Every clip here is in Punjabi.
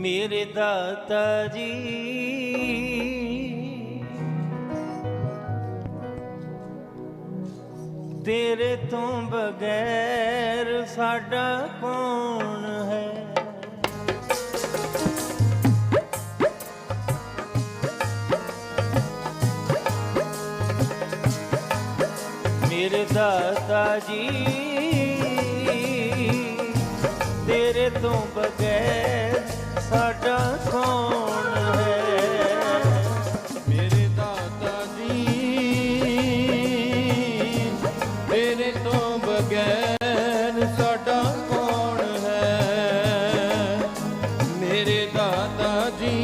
ਮੇਰੇ ਦਾਤਾ ਜੀ। ਤੇਰੇ ਤੋਂ ਬਗੈਰ ਸਾਡਾ ਕੌਣ ਹੈ? ਮੇਰੇ ਦਾਤਾ ਜੀ, ਤੇਰੇ ਤੋਂ ਬਗੈਰ ਸਾਡਾ ਕੌਣ ਹੈ? ਮੇਰੇ ਦਾਤਾ ਜੀ ਤੇਰੇ ਤੋਂ ਬਗੈਰ ਸਾਡਾ ਕੌਣ ਹੈ? ਮੇਰੇ ਦਾਤਾ ਜੀ,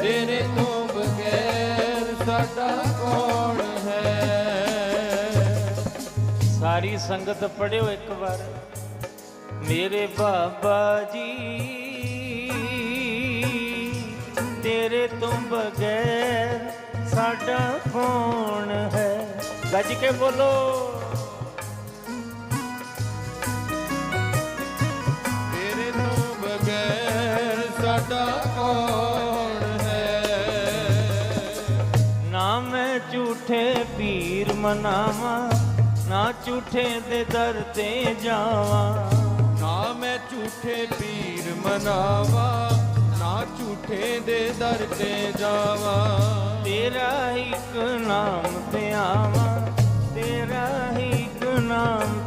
ਤੇਰੇ ਤੋਂ ਬਗੈਰ ਸਾਡਾ ਕੌਣ ਹੈ? ਸਾਰੀ ਸੰਗਤ ਪੜਿਓ ਇੱਕ ਵਾਰ। ਮੇਰੇ ਬਾਬਾ ਜੀ ਤੇਰੇ ਤੋਂ ਬਗੈਰ ਸਾਡਾ ਕੌਣ ਹੈ? ਗੱਜ ਕੇ ਬੋਲੋ। ਤੇਰੇ ਤੋਂ ਬਗੈਰ ਸਾਡਾ ਕੌਣ ਹੈ? ਨਾ ਮੈਂ ਝੂਠੇ ਪੀਰ ਮਨਾਵਾਂ ਨਾ ਝੂਠੇ ਦੇ ਦਰ ਤੇ ਜਾਵਾਂ। ਝੂਠੇ ਪੀਰ ਮਨਾਵਾ, ਨਾ ਝੂਠੇ ਦੇ ਦਰ ਤੇ ਜਾਵਾ। ਤੇਰਾ ਇੱਕ ਨਾਮ ਤੇ ਤੇਰਾ ਹੀ ਇੱਕ ਨਾਮ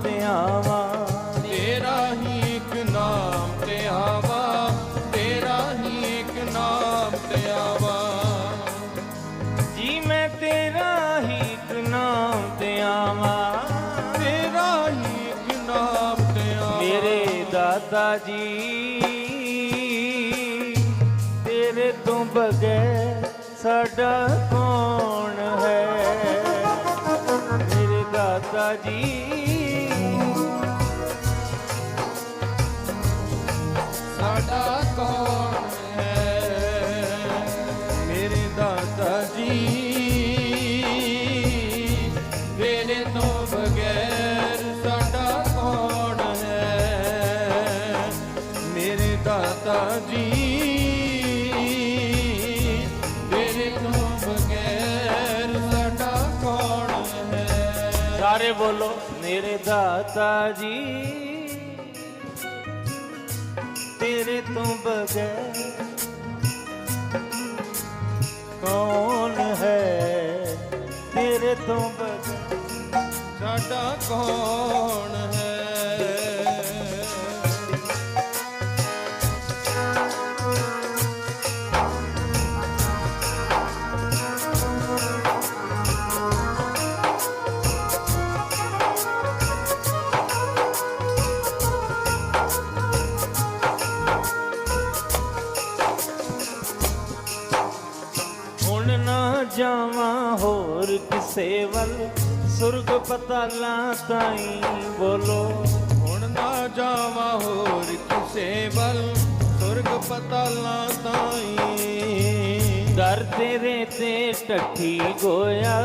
ਜੀ ਤੇਰੇ ਤੋਂ ਬਗੈਰ ਸਾਡਾ ਕੌਣ ਹੈ? ਮੇਰੇ ਦਾਦਾ ਜੀ ਸਾਰੇ ਬੋਲੋ, ਮੇਰੇ ਦਾਤਾ ਜੀ। ਤੇਰੇ ਤੋਂ ਬਗੈਰ ਕੌਣ ਹੈ? ਤੇਰੇ ਤੋਂ ਬਗੈਰ ਸਾਡਾ ਕੌਣ ਹੋਰ ਕਿਸੇ ਵੱਲ ਸੁਰਗ ਪਤਾਲਾਂ ਤਾਈਂ ਬੋਲੋ। ਹੁਣ ਨਾ ਜਾਵਾਂ ਹੋਰ ਕਿਸੇ ਵੱਲ ਸੁਰਗ ਪਤਾਲਾਂ ਤਾਈ। ਦਰ ਤੇਰੇ ਤੇ ਟੱਠੀ ਗੋਇਆ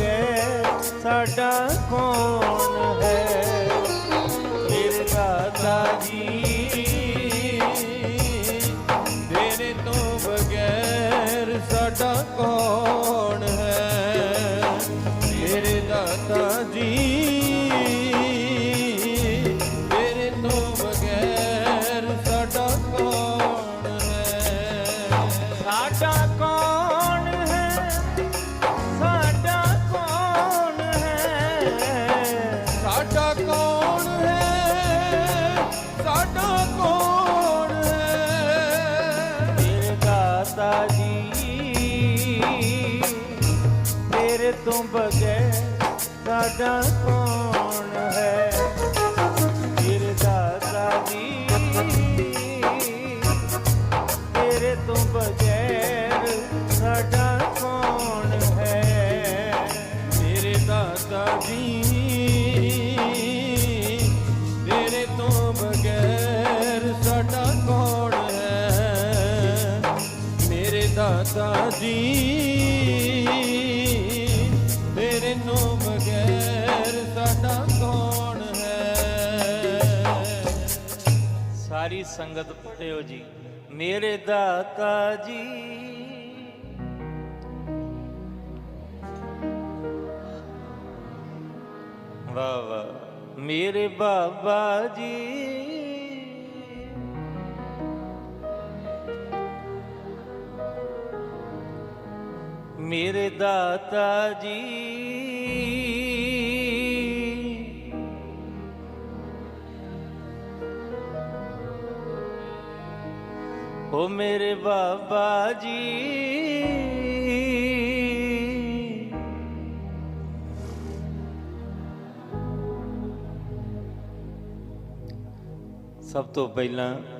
ਤੋਂ ਸਾਡਾ ਕੌਣ ਹੈ? ਮੇਰੇ ਦਾਦਾ ਜੀ ਤੇਰੇ ਤੋਂ ਬਗੈਰ ਸਾਡਾ ਕੌਣ ਹੈ? ਮੇਰੇ ਦਾਤਾ ਜੀ ਤੇਰੇ ਤੋਂ ਬਗੈਰ ਸਾਡਾ ਤੋਂ ਬਗੈਰ ਸਾਡਾ ਕੌਣ ਹੈ? ਮੇਰੇ ਦਾਤਾ ਜੀ, ਤੇਰੇ ਤੋਂ ਬਗੈਰ ਸਾਡਾ ਕੌਣ ਹੈ? ਜੀ, ਤੇਰੇ ਤੋਂ ਬਗੈਰ ਸਾਡਾ ਕੌਣ ਹੈ? ਮੇਰੇ ਦਾਤਾ ਜੀ ਤੇਰੇ ਬਗੈਰ ਸਾਡਾ ਕੌਣ ਹੈ? ਸਾਰੀ ਸੰਗਤ ਪੜਿਓ ਜੀ। ਮੇਰੇ ਦਾਤਾ ਜੀ। ਵਾਹ ਵਾਹ। ਮੇਰੇ ਬਾਬਾ ਜੀ। ਮੇਰੇ ਦਾਤਾ ਜੀ। ਓ ਮੇਰੇ ਬਾਬਾ ਜੀ। ਸਭ ਤੋਂ ਪਹਿਲਾਂ